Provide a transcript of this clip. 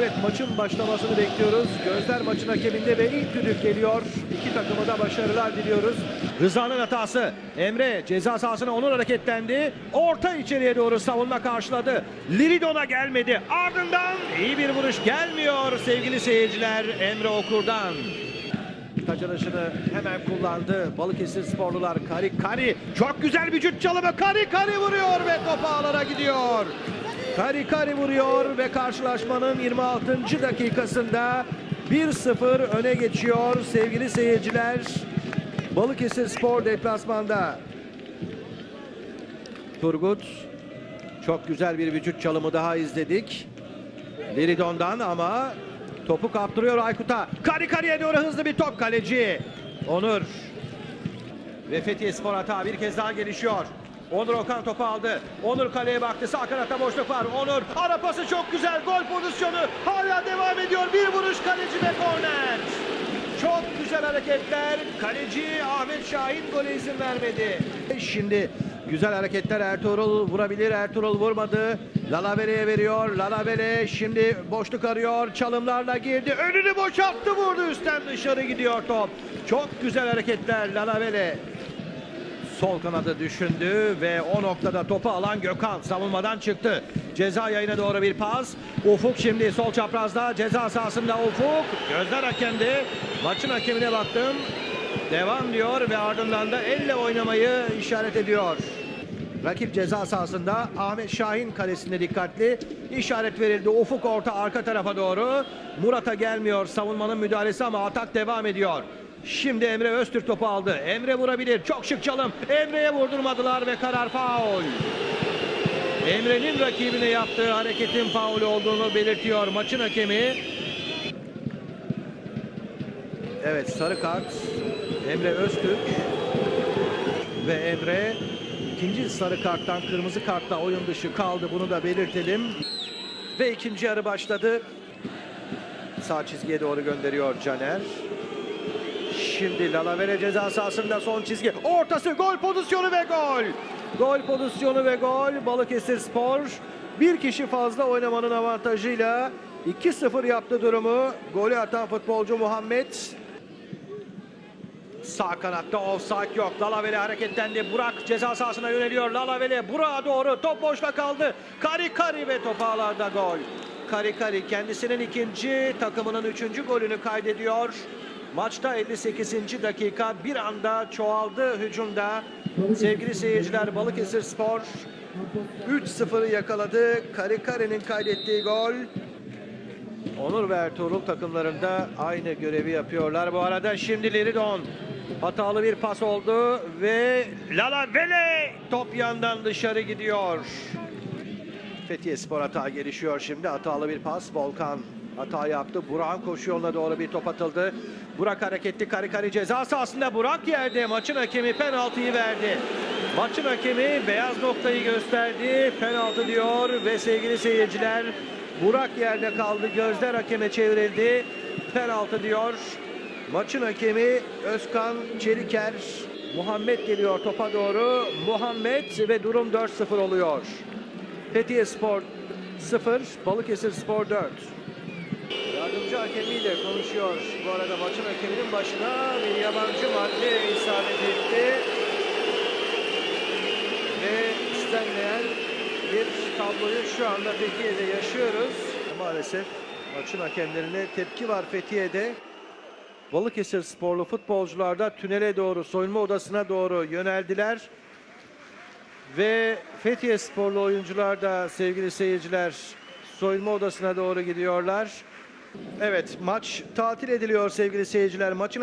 Evet maçın başlamasını bekliyoruz. Gözler maçın hakeminde ve ilk düdük geliyor. İki takıma da başarılar diliyoruz. Rıza'nın hatası. Emre ceza sahasına onun hareketlendi. Orta içeriye doğru savunma karşıladı. Liridon'a gelmedi. Ardından iyi bir vuruş gelmiyor sevgili seyirciler Emre Okur'dan. Kaçırışını hemen kullandı. Balıkesir sporlular Kari Kari. Çok güzel vücut çalımı. Kari Kari vuruyor ve top ağlara gidiyor. Kari Kari vuruyor ve karşılaşmanın 26. dakikasında 1-0 öne geçiyor sevgili seyirciler. Balıkesir Spor deplasmanda. Turgut çok güzel bir vücut çalımı daha izledik. Liridon'dan ama topu kaptırıyor Aykut'a. Kari Kari'ye doğru hızlı bir top kaleci. Onur. Ve Fethiye Spor hata bir kez daha gelişiyor. Onur Okan topu aldı. Onur kaleye baktı. Sağ kanatta boşluk var. Onur ara pası çok güzel. Gol pozisyonu hala devam ediyor. Bir vuruş kaleci ve korner. Çok güzel hareketler. Kaleci Ahmet Şahin gole izin vermedi. Şimdi güzel hareketler Ertuğrul vurabilir. Ertuğrul vurmadı. Lalavere'ye veriyor. Lalavere şimdi boşluk arıyor. Çalımlarla girdi. Önünü boşalttı vurdu. Üstten dışarı gidiyor top. Çok güzel hareketler Lalavere. Sol kanadı düşündü ve o noktada topu alan Gökhan savunmadan çıktı. Ceza yayına doğru bir pas. Ufuk şimdi sol çaprazda ceza sahasında Ufuk. Gözler hakemde. Maçın hakemine baktım. Devam diyor ve ardından da elle oynamayı işaret ediyor. Rakip ceza sahasında Ahmet Şahin kalesinde dikkatli. İşaret verildi. Ufuk orta arka tarafa doğru. Murat'a gelmiyor savunmanın müdahalesi ama atak devam ediyor. Şimdi Emre Öztürk topu aldı. Emre vurabilir. Çok şık çalım. Emre'ye vurdurmadılar ve karar faul. Emre'nin rakibine yaptığı hareketin faul olduğunu belirtiyor maçın hakemi. Evet sarı kart. Emre Öztürk ve Emre ikinci sarı karttan kırmızı kartla oyun dışı kaldı. Bunu da belirtelim. Ve ikinci yarı başladı. Sağ çizgiye doğru gönderiyor Caner. Şimdi Lalavere ceza sahasında son çizgi. Ortası gol pozisyonu ve gol. Gol pozisyonu ve gol. Balıkesir Spor bir kişi fazla oynamanın avantajıyla 2-0 yaptı durumu. Golü atan futbolcu Muhammed. Sağ kanatta offside yok. Lalavele hareketlendi. Burak ceza sahasına yöneliyor. Lalavele Burak'a doğru top boşta kaldı. Kari Kari ve top ağlarda gol. Kari Kari kendisinin ikinci takımının üçüncü golünü kaydediyor. Maçta 58. dakika bir anda çoğaldı hücumda. Sevgili seyirciler Balıkesir Spor 3-0'ı yakaladı. Kari Kari'nin kaydettiği gol. Onur ve Ertuğrul takımlarında aynı görevi yapıyorlar. Bu arada şimdi Liridon hatalı bir pas oldu ve Lala Vele top yandan dışarı gidiyor. Fethiye Spor hata gelişiyor şimdi. Hatalı bir pas. Volkan hata yaptı. Burak'ın koşu yoluna doğru bir top atıldı. Burak hareketli kari kari ceza sahasında Burak yerde. Maçın hakemi penaltıyı verdi. Maçın hakemi beyaz noktayı gösterdi. Penaltı diyor ve sevgili seyirciler Burak yerde kaldı. Gözler hakeme çevrildi. Penaltı diyor. Maçın hakemi Özkan Çeliker. Muhammed geliyor topa doğru. Muhammed ve durum 4-0 oluyor. Fethiye Spor 0, Balıkesir Spor 4. Yardımcı hakemiyle konuşuyor. Bu arada maçın hakeminin başına bir yabancı madde isabet etti. Ve istenmeyen bir tabloyu şu anda Fethiye'de yaşıyoruz. Maalesef maçın hakemlerine tepki var Fethiye'de. Balıkesir sporlu futbolcular da tünele doğru, soyunma odasına doğru yöneldiler. Ve Fethiye sporlu oyuncular da sevgili seyirciler soyunma odasına doğru gidiyorlar. Evet maç tatil ediliyor sevgili seyirciler. Maçın